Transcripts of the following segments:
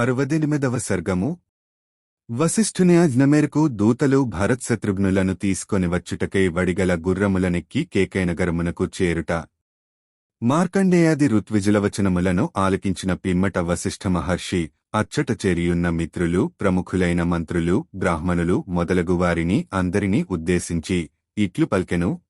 అరవదెనిమిదవ సర్గము. వశిష్ఠుని ఆజ్ఞ మేరకు దూతలు భరత్ శత్రుఘ్నులను తీసుకొని వచ్చుటకై వడిగల గుర్రములనెక్కి కేకైనగరమునకు చేరుట. మార్కండేయాది ఋత్విజులవచనములను ఆలకించిన పిమ్మట వశిష్ఠ మహర్షి అచ్చట చేరియున్న మిత్రులు ప్రముఖులైన మంత్రులు బ్రాహ్మణులు మొదలగు వారిని అందరినీ ఉద్దేశించి ఇట్లు పల్కెను.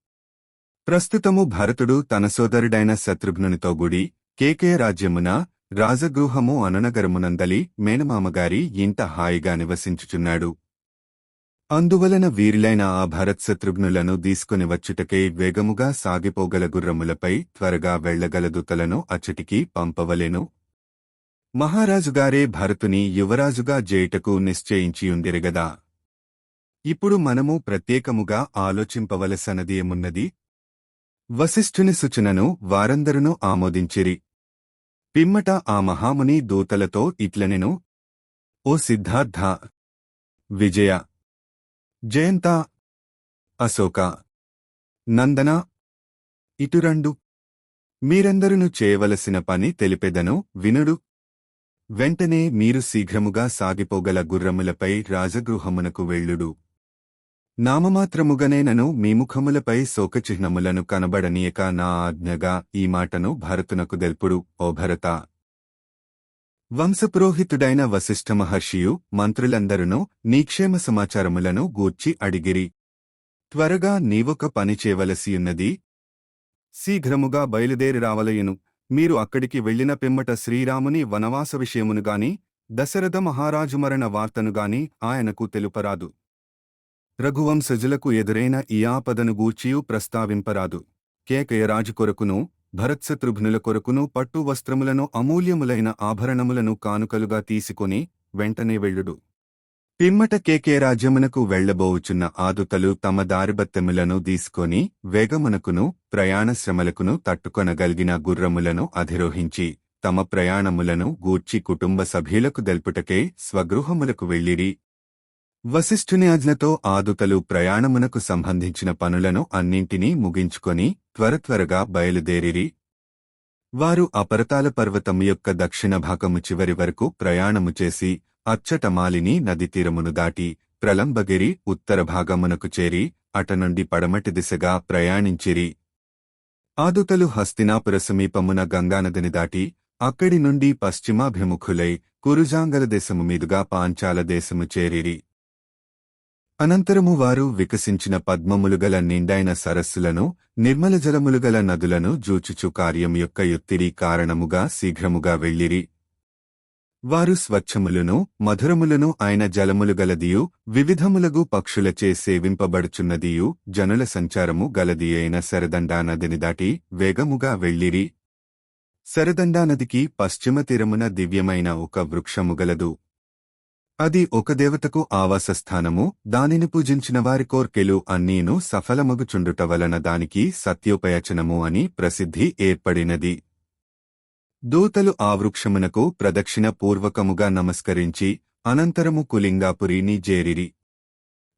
ప్రస్తుతము భరతుడు తన సోదరుడైన శత్రుఘ్నునితో గుడి కేకే రాజ్యమున రాజగృహము అననగరమునందలి మేనమామగారి ఇంత హాయిగా నివసించుచున్నాడు. అందువలన వీరిలైన ఆ భరత్శత్రుఘ్నులను తీసుకుని వచ్చుటకై వేగముగా సాగిపోగల గుర్రములపై త్వరగా వెళ్ళగల దుతలను అచ్చటికి పంపవలెను. మహారాజుగారే భరతుని యువరాజుగా జేయుటకు నిశ్చయించియుందిరగదా? ఇప్పుడు మనము ప్రత్యేకముగా ఆలోచింపవలసనదేమున్నది వశిష్ఠుని సూచనను వారందరునూ ఆమోదించిరి. పిమ్మట ఆ మహాముని దూతలతో ఇట్లనెను ఓ సిద్ధార్థ! విజయ! జయంత! అశోక! నందన! ఇటురండు మీరందరును చేయవలసిన పని తెలిపెదను వినుడు! వెంటనే మీరు శీఘ్రముగా సాగిపోగల గుర్రములపై రాజగృహమునకు వెళ్ళుడు! నామమాత్రముగనేనను మీ ముఖములపై శోకచిహ్నములను కనబడనీయక నా ఆజ్ఞగా ఈ మాటను భరతునకు దెల్పుడు ఓ భరత. వంశపురోహితుడైన వశిష్ఠ మహర్షియు మంత్రులందరునూ నీక్షేమ సమాచారములను గూర్చి అడిగిరి. త్వరగా నీవొక పని చేయవలసియున్నది. శీఘ్రముగా బయలుదేరి రావలయును. మీరు అక్కడికి వెళ్ళిన పిమ్మట శ్రీరాముని వనవాస విషయమునుగాని దశరథ మహారాజు మరణ వార్తనుగాని ఆయనకు తెలుపరాదు. రఘువంశజులకు ఎదురైన ఈ ఆపదను గూర్చియు ప్రస్తావింపరాదు. కేకయరాజు కొరకును భరత్శత్రుఘ్నుల కొరకును పట్టు వస్త్రములను అమూల్యములైన ఆభరణములను కానుకలుగా తీసుకొని వెంటనే వెళ్ళుడు. పిమ్మట కేకే రాజ్యమునకు వెళ్ళబోవుచున్న ఆదుతలు తమ దారిబత్తెములను తీసుకొని వేగమునకును ప్రయాణశ్రమలకును తట్టుకొనగలిగిన గుర్రములను అధిరోహించి తమ ప్రయాణములను గూర్చి కుటుంబ సభ్యులకు దెల్పుటకే స్వగృహములకు వెళ్ళిరి. వశిష్ఠుని ఆజ్ఞతో ఆదుతలు ప్రయాణమునకు సంబంధించిన పనులను అన్నింటినీ ముగించుకొని త్వరత్వరగా బయలుదేరిరి. వారు అపరతాల పర్వతము యొక్క దక్షిణ భాగము చివరి వరకు ప్రయాణము చేసి అచ్చటమాలిని నదీతీరమును నది తీరమును దాటి ప్రలంబగిరి ఉత్తర భాగమునకు చేరి అటనుండి పడమటి దిశగా ప్రయాణించిరి. ఆదుతలు హస్తినాపుర సమీపమున గంగానదిని దాటి అక్కడి నుండి పశ్చిమాభిముఖులై కురుజాంగల దేశము మీదుగా పాంచాల దేశము చేరిరి. అనంతరము వారు వికసించిన పద్మములుగల నిండైన సరస్సులను నిర్మల జలములుగల నదులను జూచుచు కార్యం యొక్క యొత్తిడి కారణముగా శీఘ్రముగా వెళ్ళిరి. వారు స్వచ్ఛములను మధురములను ఆయన జలములు గలదియు వివిధములగు పక్షులచే సేవింపబడుచున్నదియు జనుల సంచారము గలదియైన శరదండా నదిని దాటి వేగముగా వెళ్ళిరి. శరదండా నదికి పశ్చిమ తీరమున దివ్యమైన ఒక వృక్షము గలదు. అది ఒక దేవతకు ఆవాసస్థానము దానిని పూజించిన వారి కోర్కెలు అన్నీను సఫలమగుచుండుట వలన దానికి సత్యోపయచనము అని ప్రసిద్ధి ఏర్పడినది. దూతలు ఆ వృక్షమునకు ప్రదక్షిణ పూర్వకముగా నమస్కరించి అనంతరము కులింగాపురిని జేరిరి.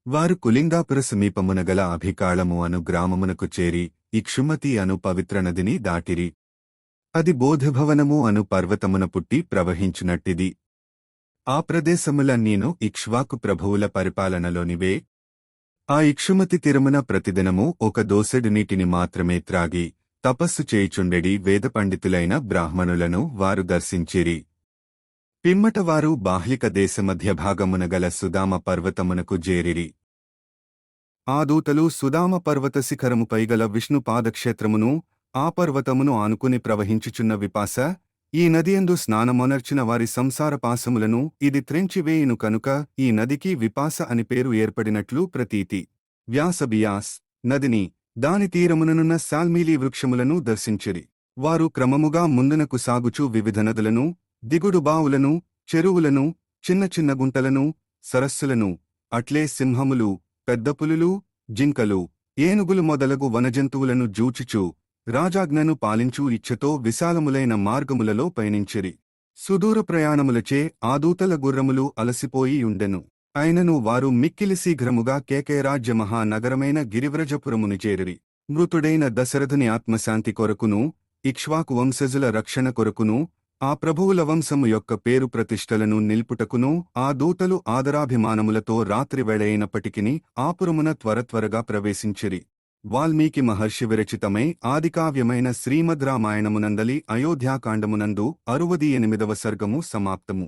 వారు కులింగాపుర సమీపమున గల అభికాళము అను గ్రామమునకు చేరి ఇక్షుమతి అను పవిత్ర నదిని దాటిరి. అది బోధభవనము అను పర్వతమున పుట్టి ప్రవహించునట్టిది. ఆ ప్రదేశములన్నీను ఇక్ష్వాకు ప్రభువుల పరిపాలనలోనివే ఆ ఇక్షుమతి తిరుమన ప్రతిదినము ఒక దోసెడు నీటిని మాత్రమే త్రాగి తపస్సు చేయుచుండెడి వేద పండితులైన బ్రాహ్మణులను వారు దర్శించిరి. పిమ్మట వారు బాహ్లిక దేశమధ్య భాగమున గల సుదామ పర్వతమునకు జేరిరి ఆ దూతలు సుదామ పర్వత శిఖరముపై గల విష్ణు పాదక్షేత్రమును ఆ పర్వతమును ఆనుకుని ప్రవహించుచున్న విపాస ఈ నదియందు స్నానమొనర్చిన వారి సంసార పాసములను ఇది త్రెంచివేయును కనుక ఈ నదికి విపాస అని పేరు ఏర్పడినట్లు ప్రతీతి. వ్యాసబియాస్ నదిని దాని తీరముననున్న సాల్మీలి వృక్షములను దర్శించిరి. వారు క్రమముగా ముందునకు సాగుచూ వివిధ నదులను దిగుడు బావులను చెరువులను చిన్న చిన్న గుంటలను సరస్సులను అట్లే సింహములు పెద్ద పులులు జింకలు ఏనుగులు మొదలగు వనజంతువులను జూచుచూ రాజాజ్ఞను పాలించు ఇచ్ఛతో విశాలములైన మార్గములలో పయనించిరి. సుదూర ప్రయాణములచే ఆదూతల గుర్రములు అలసిపోయి ఉండెను. అయినను వారు మిక్కిలి శీఘ్రముగా కేకేరాజ్య మహానగరమైన గిరివ్రజపురమును చేరిరి. మృతుడైన దశరథుని ఆత్మశాంతి కొరకును ఇక్ష్వాకు వంశజుల రక్షణ కొరకును ఆ ప్రభువుల వంశము యొక్క పేరు ప్రతిష్టలను నిల్పుటకును ఆ దూతలు ఆదరాభిమానములతో రాత్రివేళయినప్పటికిని ఆపురమున త్వరత్వరగా ప్రవేశించిరి. వాల్మీకి మహర్షి విరచితమై ఆదికావ్యమైన శ్రీమద్ రామాయణమునందలి అయోధ్యాకాండమునందు అరువది ఎనిమిదవ సర్గము సమాప్తము.